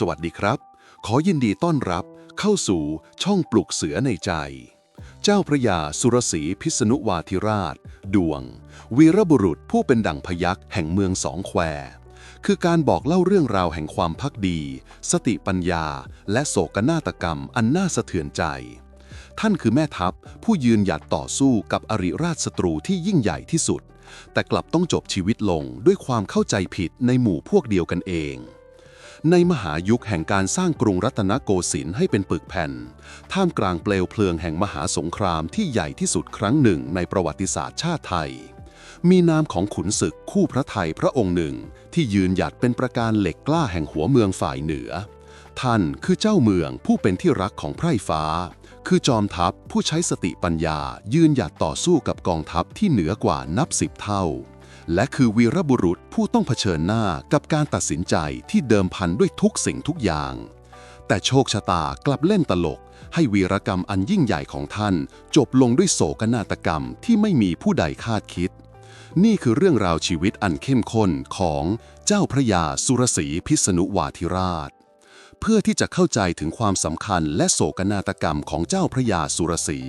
สวัสดีครับ ขอยินดีต้อนรับเข้าสู่ช่องปลุกเสือในใจ เจ้าพระยาสุรศีพิษณุวาธิราช ดวง วีรบุรุษผู้เป็นดั่งพยักแห่งเมืองสองแควคือการบอกเล่าเรื่องราวแห่งความพักดี สติปัญญา และโศกนาฏกรรมอันน่าสะเทือนใจ ท่านคือแม่ทัพผู้ยืนหยัดต่อสู้กับอริราชศัตรูที่ยิ่งใหญ่ที่สุด แต่กลับต้องจบชีวิตลงด้วยความเข้าใจผิดในหมู่พวกเดียวกันเอง ในมหายุคแห่งการสร้างกรุงรัตนโกสินทร์ให้เป็นปึกแผ่น ท่ามกลางเปลวเพลิงแห่งมหาสงครามที่ใหญ่ที่สุดครั้งหนึ่งในประวัติศาสตร์ชาติไทย มีนามของขุนศึกคู่พระไทยพระองค์หนึ่ง ที่ยืนหยัดเป็นประการเหล็กกล้าแห่งหัวเมืองฝ่ายเหนือ ท่านคือเจ้าเมืองผู้เป็นที่รักของไพร่ฟ้า คือจอมทัพผู้ใช้สติปัญญายืนหยัดต่อสู้กับกองทัพที่เหนือกว่านับสิบเท่า และคือวีรบุรุษผู้ต้องเผชิญหน้ากับการตัดสินใจที่เดิมพันด้วยทุกสิ่งทุกอย่าง แต่โชคชะตากลับเล่นตลก ให้วีรกรรมอันยิ่งใหญ่ของท่าน จบลงด้วยโศกนาฏกรรมที่ไม่มีผู้ใดคาดคิด นี่คือเรื่องราวชีวิตอันเข้มข้นของเจ้าพระยาสุรศรีพิษณุวาธิราช เพื่อที่จะเข้าใจถึงความสำคัญและโศกนาฏกรรมของเจ้าพระยาสุรศรี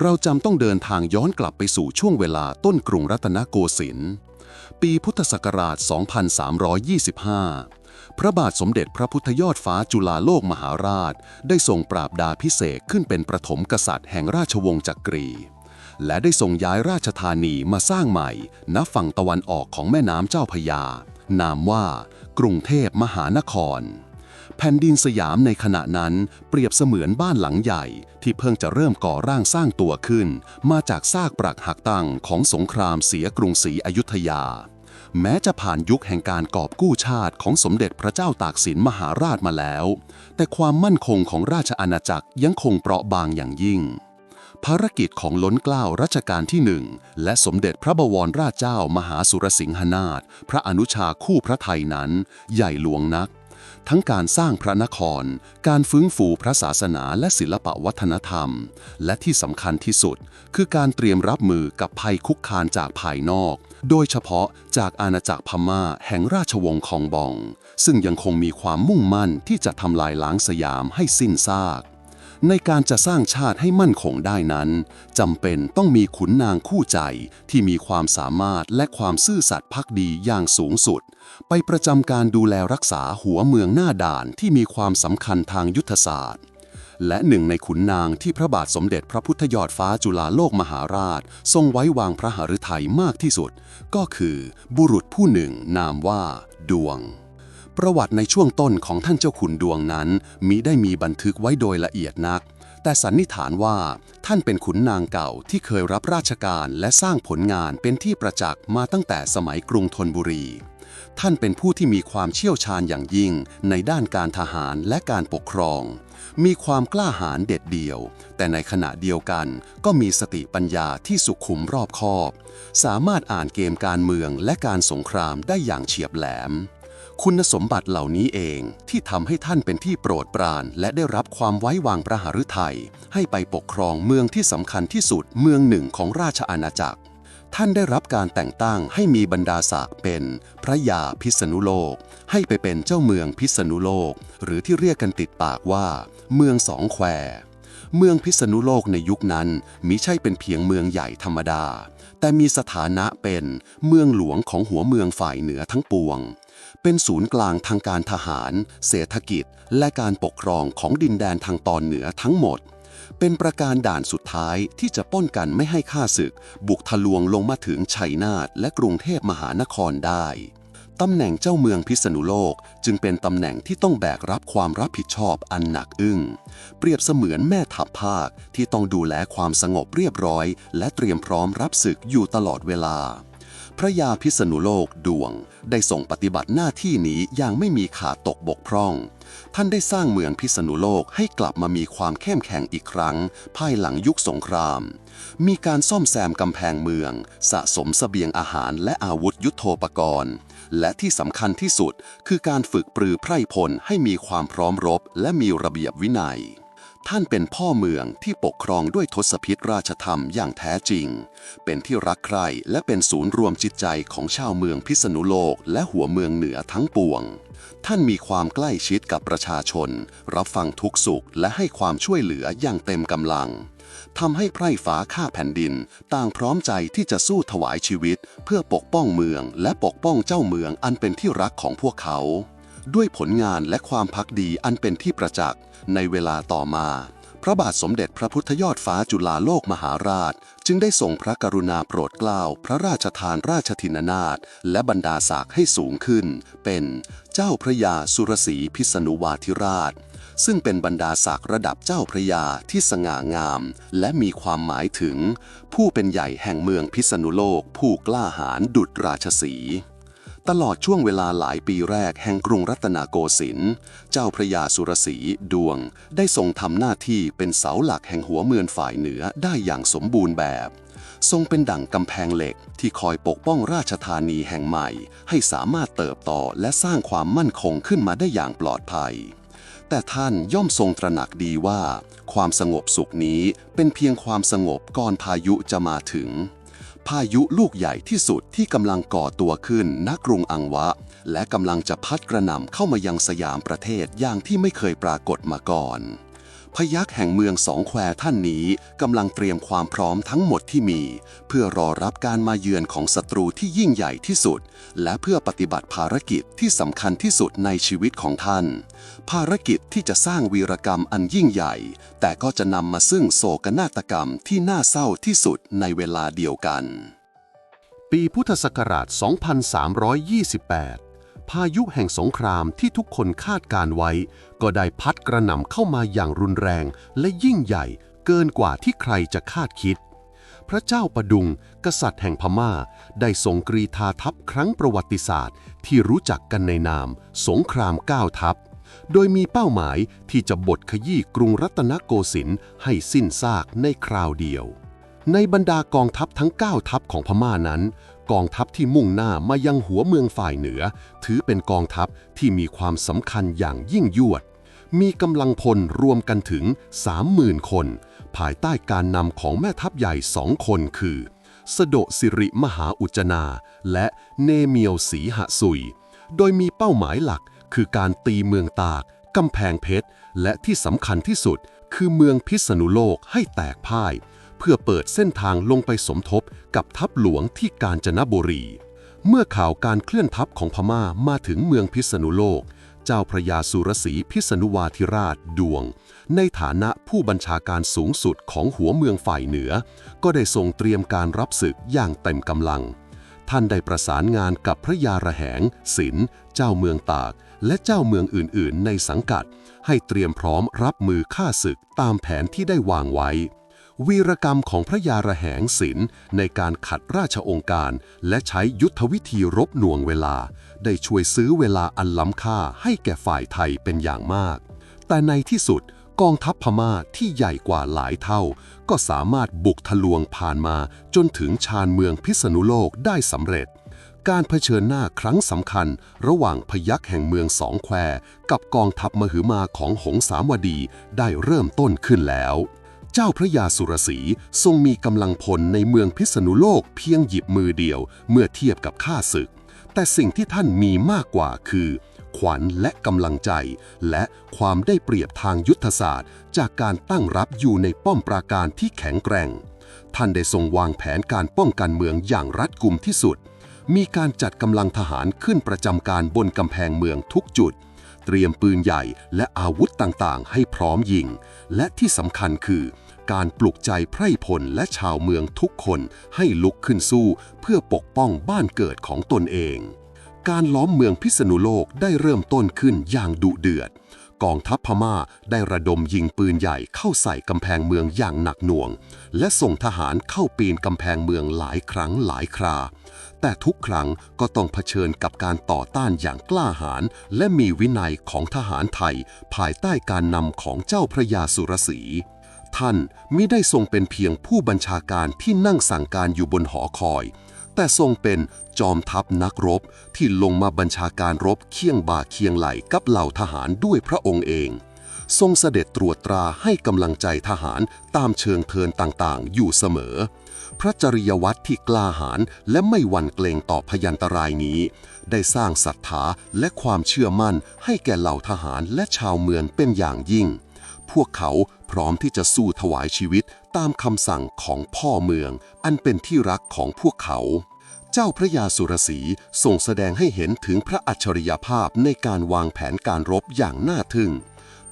เราจำต้องเดินทางย้อนกลับไปสู่ช่วงเวลาต้นกรุงรัตนโกสินทร์ ปีพุทธศักราช 2325 พระบาทสมเด็จพระพุทธยอดฟ้าจุฬาโลกมหาราช ได้ทรงปราบดาพิเศษขึ้นเป็นประถมกษัตริย์แห่งราชวงศ์จักรี และได้ทรงย้ายราชธานีมาสร้างใหม่ณฝั่งตะวันออกของแม่น้ำเจ้าพยา นามว่ากรุงเทพมหานคร แผ่นดินสยามในขณะนั้นเปรียบเสมือนบ้านหลังใหญ่ที่เพิ่งจะเริ่มก่อร่างสร้างตัวขึ้น มาจากซากปรักหักตั้งของสงครามเสียกรุงศรีอยุธยา แม้จะผ่านยุคแห่งการกอบกู้ชาติของสมเด็จพระเจ้าตากสินมหาราชมาแล้ว แต่ความมั่นคงของราชอาณาจักรยังคงเปราะบางอย่างยิ่งภารกิจของล้นเกล้ารัชกาลที่หนึ่งและสมเด็จพระบวรราชเจ้ามหาสุรสิงหนาถพระอนุชาคู่พระไทยนั้น ใหญ่หลวงนัก ทั้งการสร้างพระนคร การฟื้นฟูพระศาสนาและศิลปวัฒนธรรม และที่สำคัญที่สุด คือการเตรียมรับมือกับภัยคุกคานจากภายนอก โดยเฉพาะจากอาณาจักรพม่าแห่งราชวงศ์คองบอง ซึ่งยังคงมีความมุ่งมั่นที่จะทำลายล้างสยามให้สิ้นซากในการจะสร้างชาติให้มั่นคงได้นั้นจำเป็นต้องมีขุนนางคู่ใจที่มีความสามารถและความซื่อสัตย์ภักดีอย่างสูงสุด ไปประจำการดูแลรักษาหัวเมืองหน้าด่านที่มีความสำคัญทางยุทธศาสตร์ และหนึ่งในขุนนางที่พระบาทสมเด็จพระพุทธยอดฟ้าจุฬาโลกมหาราช ทรงไว้วางพระหฤทัยมากที่สุด ก็คือบุรุษผู้หนึ่งนามว่า ดวง ประวัติในช่วงต้นของท่านเจ้าขุนดวงนั้นมิได้มีบันทึกไว้โดยละเอียดนักแต่สันนิษฐานว่าท่านเป็นขุนนางเก่าที่เคยรับราชการและสร้างผลงานเป็นที่ประจักษ์มาตั้งแต่สมัยกรุงธนบุรี ท่านเป็นผู้ที่มีความเชี่ยวชาญอย่างยิ่งในด้านการทหารและการปกครอง มีความกล้าหาญเด็ดเดี่ยว แต่ในขณะเดียวกันก็มีสติปัญญาที่สุขุมรอบคอบ สามารถอ่านเกมการเมืองและการสงครามได้อย่างเฉียบแหลม คุณสมบัติเหล่านี้เองที่ทำให้ท่านเป็นที่โปรดปราน และได้รับความไว้วางพระหฤทัยให้ไปปกครองเมืองที่สำคัญที่สุดเมืองหนึ่งของราชอาณาจักร ท่านได้รับการแต่งตั้งให้มีบรรดาศักดิ์เป็นพระยาพิษณุโลก ให้ไปเป็นเจ้าเมืองพิษณุโลก หรือที่เรียกกันติดปากว่า เมืองสองแคว เมืองพิษณุโลกในยุคนั้นมิใช่เป็นเพียงเมืองใหญ่ธรรมดา แต่มีสถานะเป็นเมืองหลวงของหัวเมืองฝ่ายเหนือทั้งปวง เป็นศูนย์กลางทางการทหาร เศรษฐกิจ และการปกครองของดินแดนทางตอนเหนือทั้งหมด เป็นประการด่านสุดท้ายที่จะป้องกันไม่ให้ข้าศึก บุกทะลวงลงมาถึงชัยนาทและกรุงเทพมหานครได้ตำแหน่งเจ้าเมืองพิษณุโลกจึงเป็นตำแหน่งที่ต้องแบกรับความรับผิดชอบอันหนักอึ้ง เปรียบเสมือนแม่ทัพภาคที่ต้องดูแลความสงบเรียบร้อย และเตรียมพร้อมรับศึกอยู่ตลอดเวลา พระยาพิษณุโลกดวง ได้ส่งปฏิบัติหน้าที่นี้อย่างไม่มีขาดตกบกพร่อง ท่านได้สร้างเมืองพิษณุโลกให้กลับมามีความเข้มแข็งอีกครั้ง ภายหลังยุคสงคราม มีการซ่อมแซมกำแพงเมือง สะสมเสบียงอาหารและอาวุธยุโทโธปกรณ์ และที่สำคัญที่สุดคือการฝึกปรือไพร่พลให้มีความพร้อมรบและมีระเบียบวินัย ท่านเป็นพ่อเมืองที่ปกครองด้วยทศพิธราชธรรมอย่างแท้จริง เป็นที่รักใคร่และเป็นศูนย์รวมจิตใจของชาวเมืองพิษณุโลกและหัวเมืองเหนือทั้งปวง ท่านมีความใกล้ชิดกับประชาชน รับฟังทุกสุขและให้ความช่วยเหลืออย่างเต็มกำลังทำให้ไพร่ฟ้าข้าแผ่นดิน ต่างพร้อมใจที่จะสู้ถวายชีวิต เพื่อปกป้องเมือง และปกป้องเจ้าเมืองอันเป็นที่รักของพวกเขาด้วยผลงานและความพักดีอันเป็นที่ประจักษ์ ในเวลาต่อมา พระบาทสมเด็จพระพุทธยอดฟ้าจุฬาโลกมหาราช จึงได้ส่งพระกรุณาโปรดเกล้าพระราชทานราชทินนาถและบรรดาศักดิ์ให้สูงขึ้น เป็นเจ้าพระยาสุรศรีพิษณุวาธิราช ซึ่งเป็นบรรดาศักดิ์ระดับเจ้าพระยาที่สง่างาม และมีความหมายถึง ผู้เป็นใหญ่แห่งเมืองพิษณุโลกผู้กล้าหาญดุจราชสี ตลอดช่วงเวลาหลายปีแรกแห่งกรุงรัตนโกสินทร์เจ้าพระยาสุรศรีดวง ได้ทรงทำหน้าที่เป็นเสาหลักแห่งหัวเมืองฝ่ายเหนือได้อย่างสมบูรณ์แบบ ทรงเป็นดั่งกำแพงเหล็กที่คอยปกป้องราชธานีแห่งใหม่ ให้สามารถเติบโตและสร้างความมั่นคงขึ้นมาได้อย่างปลอดภัย แต่ท่านย่อมทรงตระหนักดีว่า ความสงบสุขนี้เป็นเพียงความสงบก่อนพายุจะมาถึง พายุลูกใหญ่ที่สุดที่กำลังก่อตัวขึ้นณกรุงอังวะ และกำลังจะพัดกระหน่ำเข้ามายังสยามประเทศอย่างที่ไม่เคยปรากฏมาก่อน พยักแห่งเมืองสองแควท่านนี้กำลังเตรียมความพร้อมทั้งหมดที่มี เพื่อรอรับการมาเยือนของศัตรูที่ยิ่งใหญ่ที่สุด และเพื่อปฏิบัติภารกิจที่สำคัญที่สุดในชีวิตของท่าน ภารกิจที่จะสร้างวีรกรรมอันยิ่งใหญ่ แต่ก็จะนำมาซึ่งโศกนาฏกรรมที่น่าเศร้าที่สุดในเวลาเดียวกัน ปีพุทธศักราช 2328 พายุแห่งสงครามที่ทุกคนคาดการไว้ ก็ได้พัดกระหน่ำเข้ามาอย่างรุนแรงและยิ่งใหญ่เกินกว่าที่ใครจะคาดคิด พระเจ้าประดุง กษัตริย์แห่งพม่า ได้ส่งกรีธาทัพครั้งประวัติศาสตร์ ที่รู้จักกันในนาม สงครามก้าวทัพ โดยมีเป้าหมายที่จะบดขยี้กรุงรัตนโกสินทร์ให้สิ้นซากในคราวเดียวในบรรดากองทัพทั้ง 9 ทัพของพม่านั้น กองทัพที่มุ่งหน้ามายังหัวเมืองฝ่ายเหนือ ถือเป็นกองทัพที่มีความสำคัญอย่างยิ่งยวด มีกำลังพลรวมกันถึง 30,000 คน ภายใต้การนำของแม่ทัพใหญ่สองคนคือ สโดสิริมหาอุจนา และเนเมียวศรีหสุย โดยมีเป้าหมายหลักคือการตีเมืองตากกำแพงเพชร และที่สำคัญที่สุดคือเมืองพิษณุโลกให้แตกพ่าย เพื่อเปิดเส้นทางลงไปสมทบกับทัพหลวงที่กาญจนบุรี เมื่อข่าวการเคลื่อนทัพของพม่ามาถึงเมืองพิษณุโลก เจ้าพระยาสุรศรีพิษณุวาธิราชดวง ในฐานะผู้บัญชาการสูงสุดของหัวเมืองฝ่ายเหนือ ก็ได้ทรงเตรียมการรับศึกอย่างเต็มกำลัง ท่านได้ประสานงานกับพระยาระแหงศิลเจ้าเมืองตาก และเจ้าเมืองอื่น ๆ ในสังกัด ให้เตรียมพร้อมรับมือฆ่าศึกตามแผนที่ได้วางไว้ วีรกรรมของพระยาระแหงศิลในการขัดราชองค์การ และใช้ยุทธวิธีรบหน่วงเวลา ได้ช่วยซื้อเวลาอันล้ำค่าให้แก่ฝ่ายไทยเป็นอย่างมาก แต่ในที่สุดกองทัพพม่าที่ใหญ่กว่าหลายเท่า ก็สามารถบุกทะลวงผ่านมาจนถึงชานเมืองพิษณุโลกได้สำเร็จ การเผชิญหน้าครั้งสำคัญ ระหว่างพยัคฆ์แห่งเมืองสองแควกับกองทัพมหึมาของหงสามวดีได้เริ่มต้นขึ้นแล้ว เจ้าพระยาสุรศรีทรงมีกำลังพลในเมืองพิษณุโลกเพียงหยิบมือเดียวเมื่อเทียบกับข้าศึก แต่สิ่งที่ท่านมีมากกว่าคือ ขวัญและกำลังใจ และความได้เปรียบทางยุทธศาสตร์ จากการตั้งรับอยู่ในป้อมปราการที่แข็งแกร่ง ท่านได้ทรงวางแผนการป้องกันเมืองอย่างรัดกุมที่สุด มีการจัดกำลังทหารขึ้นประจำการบนกำแพงเมืองทุกจุดเตรียมปืนใหญ่และอาวุธต่าง ๆ ให้พร้อมยิง และที่สำคัญคือ การปลุกใจไพร่พลและชาวเมืองทุกคนให้ลุกขึ้นสู้เพื่อปกป้องบ้านเกิดของตนเอง การล้อมเมืองพิษณุโลกได้เริ่มต้นขึ้นอย่างดุเดือด กองทัพพม่าได้ระดมยิงปืนใหญ่เข้าใส่กำแพงเมืองอย่างหนักหน่วง และส่งทหารเข้าปีนกำแพงเมืองหลายครั้งหลายครา แต่ทุกครั้งก็ต้องเผชิญกับการต่อต้านอย่างกล้าหาญและมีวินัยของทหารไทย ภายใต้การนำของเจ้าพระยาสุรศรี ท่านมิได้ทรงเป็นเพียงผู้บัญชาการที่นั่งสั่งการอยู่บนหอคอย แต่ทรงเป็นจอมทัพนักรบที่ลงมาบัญชาการรบเคียงบ่าเคียงไหลกับเหล่าทหารด้วยพระองค์เอง ทรงเสด็จตรวจตราให้กำลังใจทหารตามเชิงเทินต่างๆ อยู่เสมอ พระจริยวัตรที่กล้าหาญและไม่หวั่นเกรงต่อพยันตรายนี้ ได้สร้างศรัทธาและความเชื่อมั่นให้แก่เหล่าทหารและชาวเมืองเป็นอย่างยิ่ง วกเขาพร้อมที่จะสู้ถวายชีวิตตามคำสั่งของพ่อเมือง อันเป็นที่รักของพวกเขา เจ้าพระยาสุรสีทรงแสดงให้เห็นถึงพระอัจฉริยภาพในการวางแผนการรบอย่างน่าทึ่ง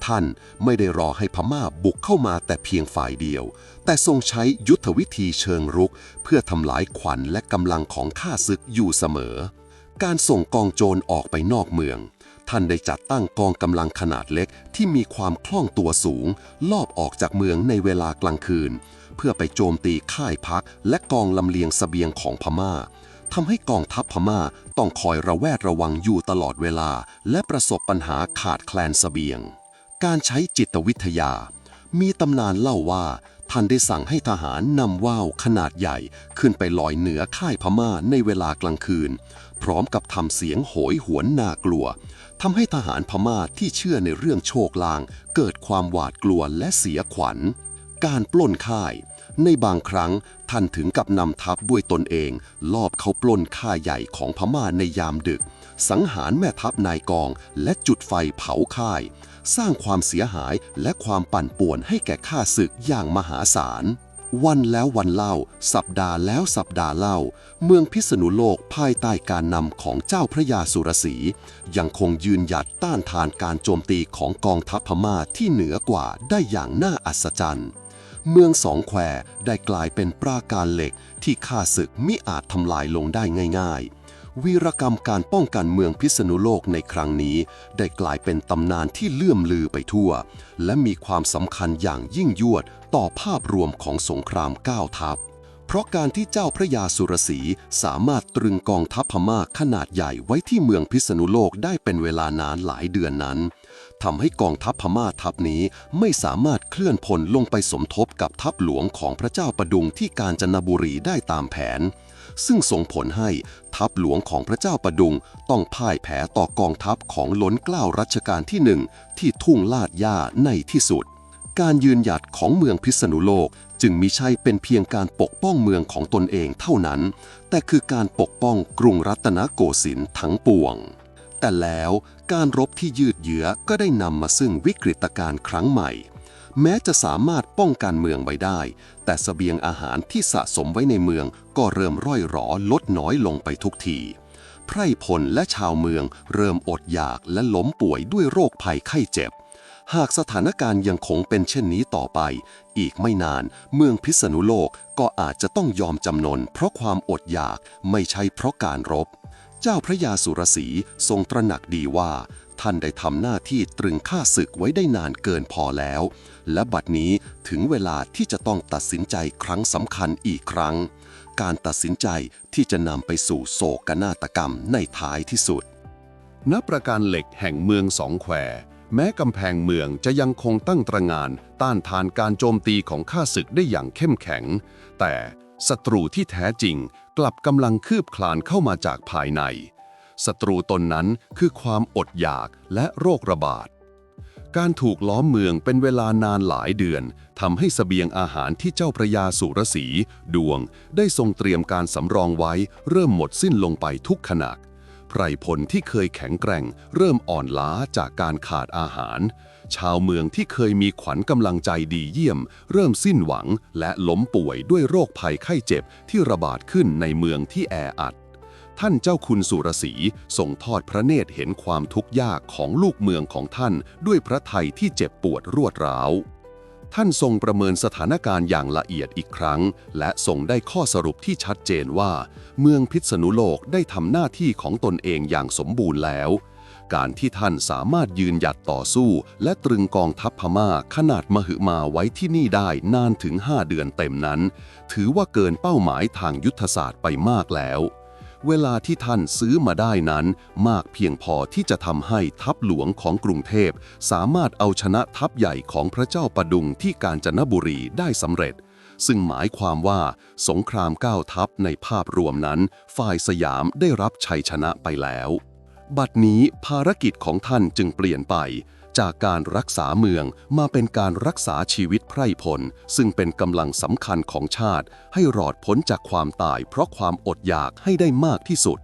ท่านไม่ได้รอให้พม่าบุกเข้ามาแต่เพียงฝ่ายเดียว แต่ทรงใช้ยุทธวิธีเชิงรุก เพื่อทำลายขวัญและกำลังของข้าศึกอยู่เสมอ การส่งกองโจรออกไปนอกเมือง ท่านได้จัดตั้งกองกำลังขนาดเล็กที่มีความคล่องตัวสูง ลอบออกจากเมืองในเวลากลางคืน เพื่อไปโจมตีค่ายพักและกองลำเลียงเสบียงของพม่าทำให้กองทัพพม่าต้องคอยระแวดระวังอยู่ตลอดเวลา และประสบปัญหาขาดแคลนเสบียง การใช้จิตวิทยา มีตำนานเล่าว่า ท่านได้สั่งให้ทหารนำว่าวขนาดใหญ่ขึ้นไปลอยเหนือค่ายพม่าในเวลากลางคืน พร้อมกับทำเสียงโหยหวนน่ากลัว ทำให้ทหารพม่าที่เชื่อในเรื่องโชคลาง เกิดความหวาดกลัวและเสียขวัญ การปล้นค่าย ในบางครั้งท่านถึงกับนำทัพด้วยตนเอง ลอบเข้าปล้นค่ายใหญ่ของพม่าในยามดึก สังหารแม่ทัพนายกอง และจุดไฟเผาค่าย สร้างความเสียหายและความปั่นป่วนให้แก่ข้าศึกอย่างมหาศาล วันแล้ววันเล่า สัปดาห์แล้วสัปดาห์เล่า เมืองพิษณุโลกภายใต้การนำของเจ้าพระยาสุรศรียังคงยืนหยัดต้านทานการโจมตีของกองทัพพม่าที่เหนือกว่าได้อย่างน่าอัศจรรย์เมืองสองแควได้กลายเป็นปราการเหล็กที่ข้าศึกมิอาจทำลายลงได้ง่าย ๆ วีรกรรมการป้องกันเมืองพิษณุโลกในครั้งนี้ ได้กลายเป็นตำนานที่เลื่อมลือไปทั่ว และมีความสำคัญอย่างยิ่งยวด ต่อภาพรวมของสงครามก้าวทัพ เพราะการที่เจ้าพระยาสุรศีสามารถตรึงกองทัพพม่าขนาดใหญ่ไว้ที่เมืองพิษณุโลกได้เป็นเวลานานหลายเดือนนั้นทำให้กองทัพพม่าทัพนี้ไม่สามารถเคลื่อนพลลงไปสมทบกับทัพหลวงของพระเจ้าประดุงที่กาญจนบุรีได้ตามแผน ซึ่งส่งผลให้ทัพหลวงของพระเจ้าประดุงต้องพ่ายแพ้ต่อกองทัพของล้นเกล้ารัชกาลที่หนึ่งที่ทุ่งลาดย่าในที่สุด การยืนหยัดของเมืองพิษณุโลกจึงมิใช่เป็นเพียงการปกป้องเมืองของตนเองเท่านั้น แต่คือการปกป้องกรุงรัตนโกสินทร์ทั้งปวง แต่แล้วการรบที่ยืดเยื้อก็ได้นำมาซึ่งวิกฤตการณ์ครั้งใหม่ แม้จะสามารถป้องกันเมืองไว้ได้ แต่สเสบียงอาหารที่สะสมไว้ในเมืองก็เริ่มร่อยหรอลดน้อยลงไปทุกทีไพร่พลและชาวเมืองเริ่มอดอยากและล้มป่วยด้วยโรคภัยไข้เจ็บ หากสถานการณ์ยังคงเป็นเช่นนี้ต่อไป อีกไม่นาน เมืองพิษณุโลกก็อาจจะต้องยอมจำนน เพราะความอดอยากไม่ใช่เพราะการรบ เจ้าพระยาสุรศีทรงตระหนักดีว่า ท่านได้ทำหน้าที่ตรึงค่าศึกไว้ได้นานเกินพอแล้ว และบัดนี้ถึงเวลาที่จะต้องตัดสินใจครั้งสำคัญอีกครั้ง การตัดสินใจที่จะนำไปสู่โศกนาฏกรรมในท้ายที่สุดณประการเหล็กแห่งเมืองสองแคว แม้กำแพงเมืองจะยังคงตั้งตระงานต้านทานการโจมตีของข้าศึกได้อย่างเข้มแข็ง แต่ศัตรูที่แท้จริงกลับกำลังคืบคลานเข้ามาจากภายในศัตรูตนนั้นคือความอดอยากและโรคระบาด การถูกล้อมเมืองเป็นเวลานานหลายเดือนทำให้สเสบียงอาหารที่เจ้าพระยาสุรศรีดวง ได้ทรงเตรียมการสำรองไว้เริ่มหมดสิ้นลงไปทุกขณะ ไพรพลที่เคยแข็งแกร่ง เริ่มอ่อนล้าจากการขาดอาหาร ชาวเมืองที่เคยมีขวัญกำลังใจดีเยี่ยม เริ่มสิ้นหวังและล้มป่วยด้วยโรคภัยไข้เจ็บที่ระบาดขึ้นในเมืองที่แออัด ท่านเจ้าคุณสุรศรีส่งทอดพระเนตรเห็นความทุกข์ยากของลูกเมืองของท่านด้วยพระทัยที่เจ็บปวดรวดร้าว ท่านทรงประเมินสถานการณ์อย่างละเอียดอีกครั้ง และทรงได้ข้อสรุปที่ชัดเจนว่า เมืองพิษณุโลกได้ทำหน้าที่ของตนเองอย่างสมบูรณ์แล้ว การที่ท่านสามารถยืนหยัดต่อสู้ และตรึงกองทัพพม่าขนาดมหึมาไว้ที่นี่ได้นานถึง 5 เดือนเต็มนั้น ถือว่าเกินเป้าหมายทางยุทธศาสตร์ไปมากแล้ว เวลาที่ท่านซื้อมาได้นั้นมากเพียงพอที่จะทำให้ทัพหลวงของกรุงเทพ สามารถเอาชนะทัพใหญ่ของพระเจ้าประดุงที่กาญจนบุรีได้สำเร็จ ซึ่งหมายความว่าสงครามก้าวทัพในภาพรวมนั้น ฝ่ายสยามได้รับชัยชนะไปแล้ว บัดนี้ภารกิจของท่านจึงเปลี่ยนไป จากการรักษาเมืองมาเป็นการรักษาชีวิตไพร่พล ซึ่งเป็นกำลังสำคัญของชาติ ให้รอดพ้นจากความตาย เพราะความอดอยากให้ได้มากที่สุด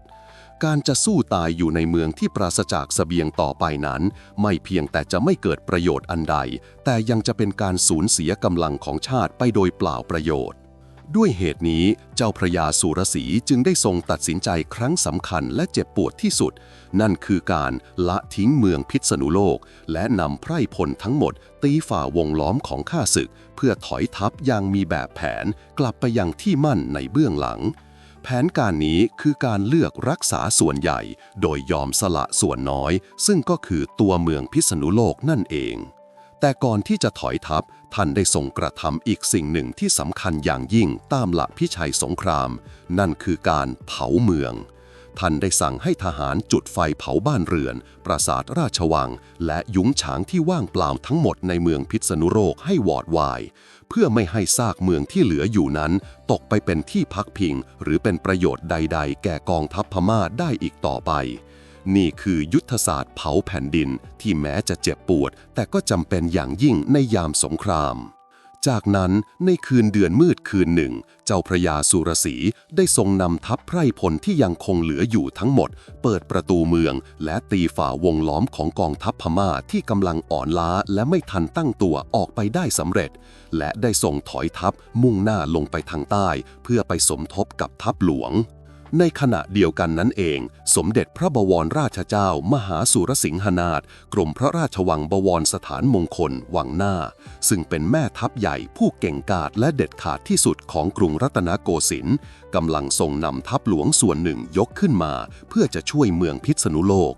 การจะสู้ตายอยู่ในเมืองที่ปราศจากเสบียงต่อไปนั้น ไม่เพียงแต่จะไม่เกิดประโยชน์อันใด แต่ยังจะเป็นการสูญเสียกำลังของชาติไปโดยเปล่าประโยชน์ ด้วยเหตุนี้เจ้าพระยาสุรสีจึงได้ทรงตัดสินใจครั้งสำคัญและเจ็บปวดที่สุด นั่นคือการละทิ้งเมืองพิษณุโลก และนำไพร่พลทั้งหมด ตีฝ่าวงล้อมของข้าศึก เพื่อถอยทัพอย่างมีแบบแผนกลับไปยังที่มั่นในเบื้องหลัง แผนการนี้คือการเลือกรักษาส่วนใหญ่ โดยยอมสละส่วนน้อย ซึ่งก็คือตัวเมืองพิษณุโลกนั่นเอง แต่ก่อนที่จะถอยทัพ ท่านได้ทรงกระทำอีกสิ่งหนึ่งที่สำคัญอย่างยิ่งตามหลักพิชัยสงคราม นั่นคือการเผาเมือง ท่านได้สั่งให้ทหารจุดไฟเผาบ้านเรือน ปราสาทราชวัง และยุ้งฉางที่ว่างเปล่าทั้งหมดในเมืองพิษณุโลกให้วอดวาย เพื่อไม่ให้ซากเมืองที่เหลืออยู่นั้น ตกไปเป็นที่พักพิง หรือเป็นประโยชน์ใด ๆ แก่กองทัพพม่าได้อีกต่อไป นี่คือยุทธศาสตร์เผาแผ่นดินที่แม้จะเจ็บปวด แต่ก็จำเป็นอย่างยิ่งในยามสงคราม จากนั้นในคืนเดือนมืดคืนหนึ่ง เจ้าพระยาสุรสีได้ทรงนำทัพไพร่พลที่ยังคงเหลืออยู่ทั้งหมด เปิดประตูเมือง และตีฝ่าวงล้อมของกองทัพพม่าที่กำลังอ่อนล้าและไม่ทันตั้งตัวออกไปได้สำเร็จ และได้ส่งถอยทัพมุ่งหน้าลงไปทางใต้ เพื่อไปสมทบกับทัพหลวง ในขณะเดียวกันนั้นเอง สมเด็จพระบวรราชเจ้า มหาสุรสิงหนาถกรมพระราชวังบวรสถานมงคล วังหน้า ซึ่งเป็นแม่ทัพใหญ่ผู้เก่งกาจและเด็ดขาดที่สุดของกรุงรัตนโกสินทร์กำลังทรงนำทัพหลวงส่วนหนึ่งยกขึ้นมา เพื่อจะช่วยเมืองพิษณุโลก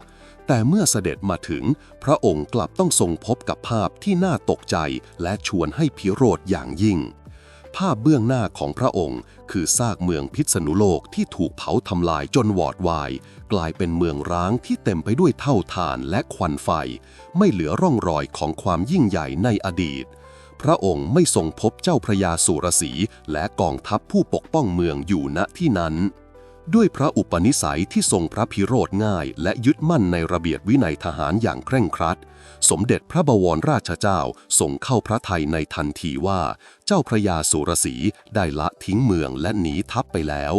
แต่เมื่อเสด็จมาถึง พระองค์กลับต้องทรงพบกับภาพที่น่าตกใจและชวนให้พิโรธอย่างยิ่ง ภาพเบื้องหน้าของพระองค์ คือซากเมืองพิษณุโลกที่ถูกเผาทำลายจนวอดวาย กลายเป็นเมืองร้างที่เต็มไปด้วยเท่าทานและควันไฟ ไม่เหลือร่องรอยของความยิ่งใหญ่ในอดีต พระองค์ไม่ทรงพบเจ้าพระยาสุรสีและกองทัพผู้ปกป้องเมืองอยู่ณที่นั้น ด้วยพระอุปนิสัยที่ทรงพระพิโรธง่าย และยึดมั่นในระเบียบวินัยทหารอย่างเคร่งครัด สมเด็จพระบวรราชเจ้าทรงเข้าพระทัยในทันทีว่า เจ้าพระยาสุรสีได้ละทิ้งเมืองและหนีทัพไปแล้ว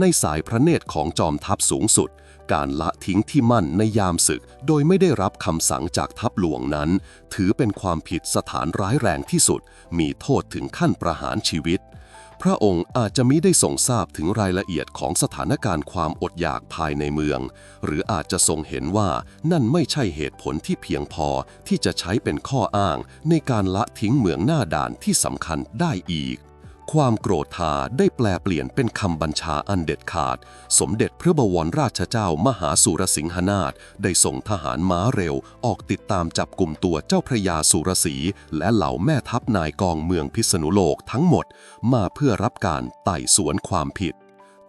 ในสายพระเนตรของจอมทัพสูงสุด การละทิ้งที่มั่นในยามศึก โดยไม่ได้รับคำสั่งจากทัพหลวงนั้น ถือเป็นความผิดสถานร้ายแรงที่สุด มีโทษถึงขั้นประหารชีวิต พระองค์อาจจะมิได้ทรงทราบถึงรายละเอียดของสถานการณ์ความอดอยากภายในเมือง หรืออาจจะทรงเห็นว่านั่นไม่ใช่เหตุผลที่เพียงพอที่จะใช้เป็นข้ออ้างในการละทิ้งเมืองหน้าด่านที่สำคัญได้อีก ความโกรธาได้แปลเปลี่ยนเป็นคำบัญชาอันเด็ดขาด สมเด็จพระบวรราชเจ้ามหาสุรสิงหนาถได้ส่งทหารม้าเร็ว ออกติดตามจับกลุ่มตัวเจ้าพระยาสุรสี และเหล่าแม่ทัพนายกองเมืองพิษณุโลกทั้งหมด มาเพื่อรับการไต่สวนความผิด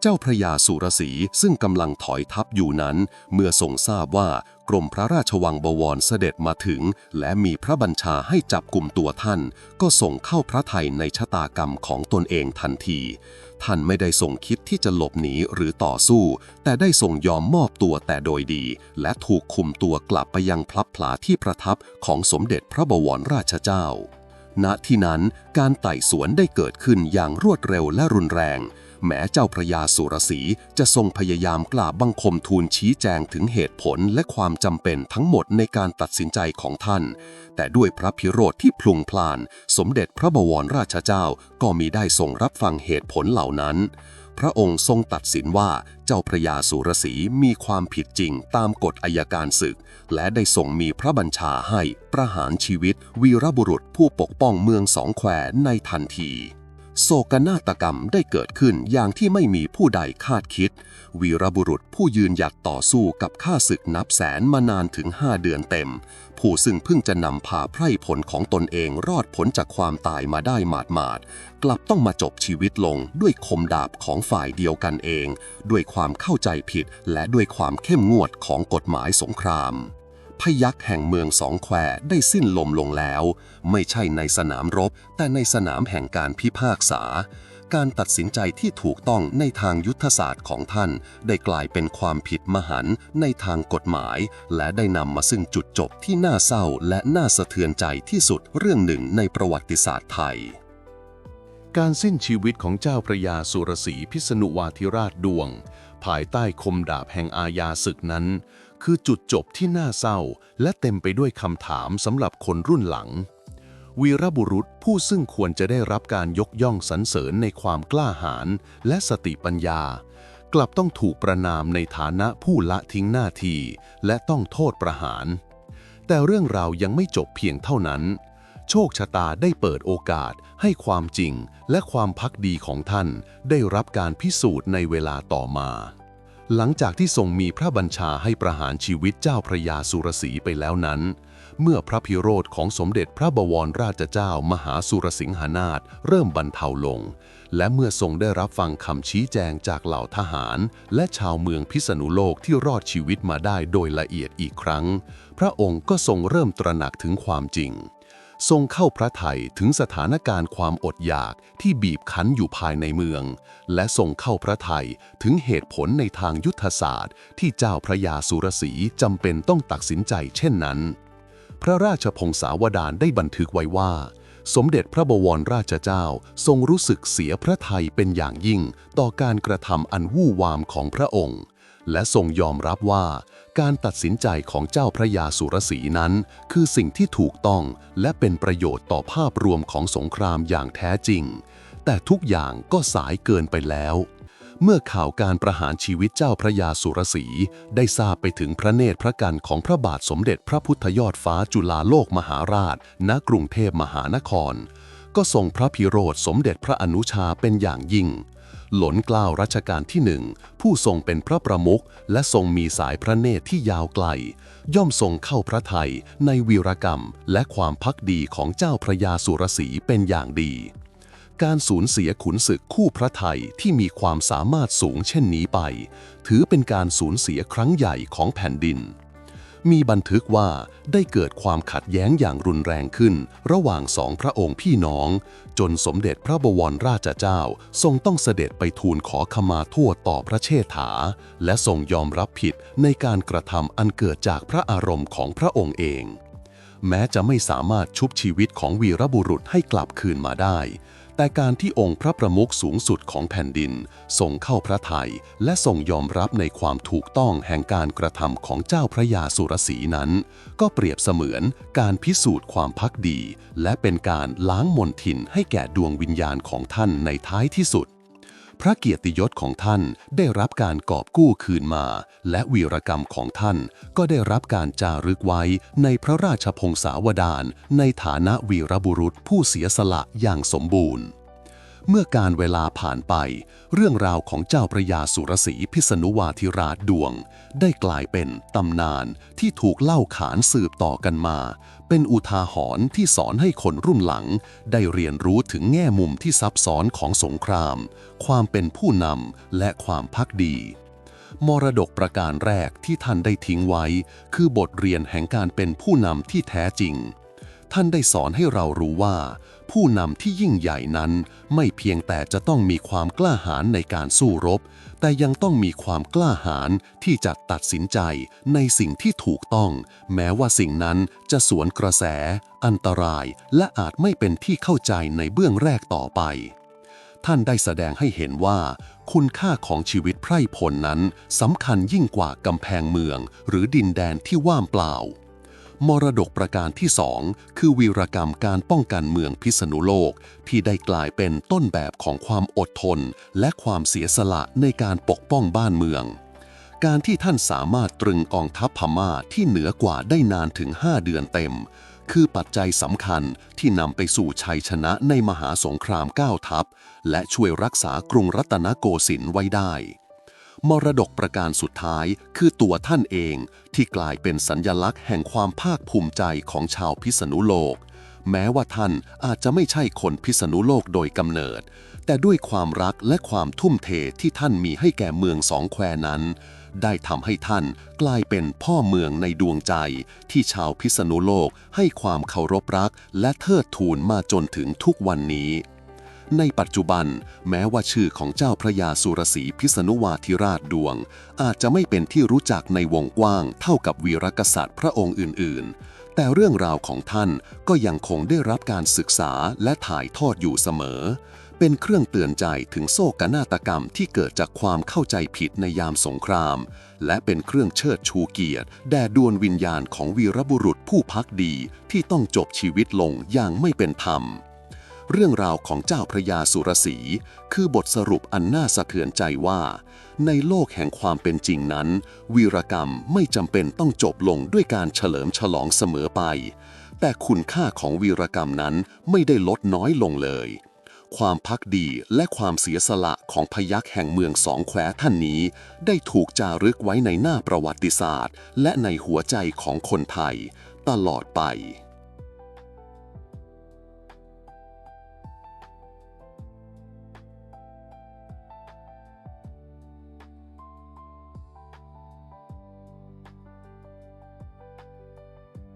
เจ้าพระยาสุรสีซึ่งกำลังถอยทัพอยู่นั้น เมื่อทรงทราบว่ากรมพระราชวังบวรเสด็จมาถึง และมีพระบัญชาให้จับกลุ่มตัวท่าน ก็ส่งเข้าพระไทยในชะตากรรมของตนเองทันที ท่านไม่ได้ทรงคิดที่จะหลบหนีหรือต่อสู้ แต่ได้ทรงยอมมอบตัวแต่โดยดี และถูกคุมตัวกลับไปยังพลับผลาที่ประทับของสมเด็จพระบวรราชเจ้า ณที่นั้นการไต่สวนได้เกิดขึ้นอย่างรวดเร็วและรุนแรง แม้เจ้าพระยาสุรสีจะทรงพยายามกล่าวบังคมทูลชี้แจงถึงเหตุผลและความจำเป็นทั้งหมดในการตัดสินใจของท่าน แต่ด้วยพระพิโรธที่พลุงพล่าน สมเด็จพระบวรราชเจ้าก็มีได้ทรงรับฟังเหตุผลเหล่านั้น พระองค์ทรงตัดสินว่าเจ้าพระยาสุรสีมีความผิดจริงตามกฎอายการศึก และได้ทรงมีพระบัญชาให้ประหารชีวิต วีรบุรุษผู้ปกป้องเมืองสองแควในทันที โศกนาฏกรรมได้เกิดขึ้นอย่างที่ไม่มีผู้ใดคาดคิด วีรบุรุษผู้ยืนหยัดต่อสู้กับข้าศึกนับแสนมานานถึง5เดือนเต็ม ผู้ซึ่งเพิ่งจะนำพาไพร่ผลของตนเองรอดพ้นจากความตายมาได้หมาดหมาดๆกลับต้องมาจบชีวิตลงด้วยคมดาบของฝ่ายเดียวกันเอง ด้วยความเข้าใจผิดและด้วยความเข้มงวดของกฎหมายสงคราม พยักแห่งเมืองสองแควได้สิ้นลมลงแล้ว ไม่ใช่ในสนามรบ แต่ในสนามแห่งการพิพากษา การตัดสินใจที่ถูกต้องในทางยุทธศาสตร์ของท่าน ได้กลายเป็นความผิดมหันต์ในทางกฎหมาย และได้นำมาซึ่งจุดจบที่น่าเศร้าและน่าสะเทือนใจที่สุดเรื่องหนึ่งในประวัติศาสตร์ไทย การสิ้นชีวิตของเจ้าพระยาสุรศรีพิษณุวาธิราชดวง ภายใต้คมดาบแห่งอาญาศึกนั้น คือจุดจบที่น่าเศร้า และเต็มไปด้วยคำถามสำหรับคนรุ่นหลัง วีรบุรุษผู้ซึ่งควรจะได้รับการยกย่องสรรเสริญในความกล้าหาญและสติปัญญา กลับต้องถูกประนามในฐานะผู้ละทิ้งหน้าที่ และต้องโทษประหาร แต่เรื่องราวยังไม่จบเพียงเท่านั้น โชคชะตาได้เปิดโอกาสให้ความจริงและความพักดีของท่านได้รับการพิสูจน์ในเวลาต่อมา หลังจากที่ทรงมีพระบัญชาให้ประหารชีวิตเจ้าพระยาสุรศรีไปแล้วนั้น เมื่อพระพิโรธของสมเด็จพระบวรราชเจ้ามหาสุรสิงหานาถเริ่มบรรเทาลง และเมื่อทรงได้รับฟังคำชี้แจงจากเหล่าทหาร และชาวเมืองพิษณุโลกที่รอดชีวิตมาได้โดยละเอียดอีกครั้ง พระองค์ก็ทรงเริ่มตระหนักถึงความจริง ทรงเข้าพระทัยถึงสถานการณ์ความอดอยากที่บีบคั้นอยู่ภายในเมือง และทรงเข้าพระทัยถึงเหตุผลในทางยุทธศาสตร์ ที่เจ้าพระยาสุรศรีจำเป็นต้องตัดสินใจเช่นนั้น พระราชพงศาวดารได้บันทึกไว้ว่า สมเด็จพระบวรราชเจ้าทรงรู้สึกเสียพระทัยเป็นอย่างยิ่งต่อการกระทำอันวู่วามของพระองค์ และทรงยอมรับว่า การตัดสินใจของเจ้าพระยาสุรศรีนั้น คือสิ่งที่ถูกต้องและเป็นประโยชน์ต่อภาพรวมของสงครามอย่างแท้จริง แต่ทุกอย่างก็สายเกินไปแล้ว เมื่อข่าวการประหารชีวิตเจ้าพระยาสุรศรีได้ทราบไปถึงพระเนตรพระกันของพระบาทสมเด็จพระพุทธยอดฟ้าจุฬาโลกมหาราช ณกรุงเทพมหานคร ก็ทรงพระพิโรธสมเด็จพระอนุชาเป็นอย่างยิ่ง หลนกล้าวรัชกาลที่หนึ่งผู้ทรงเป็นพระประมุขและทรงมีสายพระเนตรที่ยาวไกล ย่อมทรงเข้าพระทัยในวีรกรรม และความพักดีของเจ้าพระยาสุรศีเป็นอย่างดี การสูญเสียขุนศึกคู่พระไทยที่มีความสามารถสูงเช่นนี้ไป ถือเป็นการสูญเสียครั้งใหญ่ของแผ่นดิน มีบันทึกว่าได้เกิดความขัดแย้งอย่างรุนแรงขึ้น ระหว่างสองพระองค์พี่น้อง จนสมเด็จพระบวรราชเจ้า ทรงต้องเสด็จไปทูลขอขมาโทษต่อพระเชษฐา และทรงยอมรับผิดในการกระทำอันเกิดจากพระอารมณ์ของพระองค์เอง แม้จะไม่สามารถชุบชีวิตของวีรบุรุษให้กลับคืนมาได้ แต่การที่องค์พระประมุขสูงสุดของแผ่นดินทรงเข้าพระทัยและทรงยอมรับในความถูกต้องแห่งการกระทำของเจ้าพระยาสุรศรีนั้น ก็เปรียบเสมือนการพิสูจน์ความพักดี และเป็นการล้างมนทินให้แก่ดวงวิญญาณของท่านในท้ายที่สุด พระเกียรติยศของท่านได้รับการกอบกู้คืนมา และวีรกรรมของท่านก็ได้รับการจารึกไว้ในพระราชพงศาวดารในฐานะวีรบุรุษผู้เสียสละอย่างสมบูรณ์ เมื่อการเวลาผ่านไป เรื่องราวของเจ้าพระยาสุรศีพิษณุวาธิราชดวง ได้กลายเป็นตำนานที่ถูกเล่าขานสืบต่อกันมา เป็นอุทาหรณ์ที่สอนให้คนรุ่นหลัง ได้เรียนรู้ถึงแง่มุมที่ซับซ้อนของสงคราม ความเป็นผู้นำและความพักดี มรดกประการแรกที่ท่านได้ทิ้งไว้ คือบทเรียนแห่งการเป็นผู้นำที่แท้จริง ท่านได้สอนให้เรารู้ว่า ผู้นำที่ยิ่งใหญ่นั้น ไม่เพียงแต่จะต้องมีความกล้าหาญในการสู้รบ แต่ยังต้องมีความกล้าหาญที่จะตัดสินใจในสิ่งที่ถูกต้อง แม้ว่าสิ่งนั้นจะสวนกระแส อันตราย และอาจไม่เป็นที่เข้าใจในเบื้องแรกต่อไป ท่านได้แสดงให้เห็นว่า คุณค่าของชีวิตไพร่พลนั้นสำคัญยิ่งกว่ากำแพงเมือง หรือดินแดนที่ว่างเปล่า มรดกประการที่สองคือวีรกรรมการป้องกันเมืองพิษณุโลก ที่ได้กลายเป็นต้นแบบของความอดทน และความเสียสละในการปกป้องบ้านเมือง การที่ท่านสามารถตรึงกองทัพพม่าที่เหนือกว่าได้นานถึง 5 เดือนเต็ม คือปัจจัยสำคัญที่นำไปสู่ชัยชนะในมหาสงครามก้าทัพ และช่วยรักษากรุงรัตนโกสินทร์ไว้ได้ มรดกประการสุดท้ายคือตัวท่านเองที่กลายเป็นสัญญลักษณ์แห่งความภาคภูมิใจของชาวพิษณุโลก แม้ว่าท่านอาจจะไม่ใช่คนพิษณุโลกโดยกำเนิด แต่ด้วยความรักและความทุ่มเทที่ท่านมีให้แก่เมืองสองแควนั้น ได้ทำให้ท่านกลายเป็นพ่อเมืองในดวงใจ ที่ชาวพิษณุโลกให้ความเคารพรักและเทิดทูนมาจนถึงทุกวันนี้ ในปัจจุบัน แม้ว่าชื่อของเจ้าพระยาสุรศีพิษณุวาธิราชดวง อาจจะไม่เป็นที่รู้จักในวงกว้างเท่ากับวีรกษัตริย์พระองค์อื่น ๆ แต่เรื่องราวของท่านก็ยังคงได้รับการศึกษาและถ่ายทอดอยู่เสมอ เป็นเครื่องเตือนใจถึงโศกนาฏกรรมที่เกิดจากความเข้าใจผิดในยามสงคราม และเป็นเครื่องเชิดชูเกียรติ แด่ดวงวิญญาณของวีรบุรุษผู้พักดีที่ต้องจบชีวิตลงอย่างไม่เป็นธรรม เรื่องราวของเจ้าพระยาสุรศีคือบทสรุปอันน่าสะเทือนใจว่า ในโลกแห่งความเป็นจริงนั้น วีรกรรมไม่จำเป็นต้องจบลงด้วยการเฉลิมฉลองเสมอไป แต่คุณค่าของวีรกรรมนั้นไม่ได้ลดน้อยลงเลย ความพักดีและความเสียสละของพยัคฆ์แห่งเมืองสองแควท่านนี้ ได้ถูกจารึกไว้ในหน้าประวัติศาสตร์ และในหัวใจของคนไทย ตลอดไป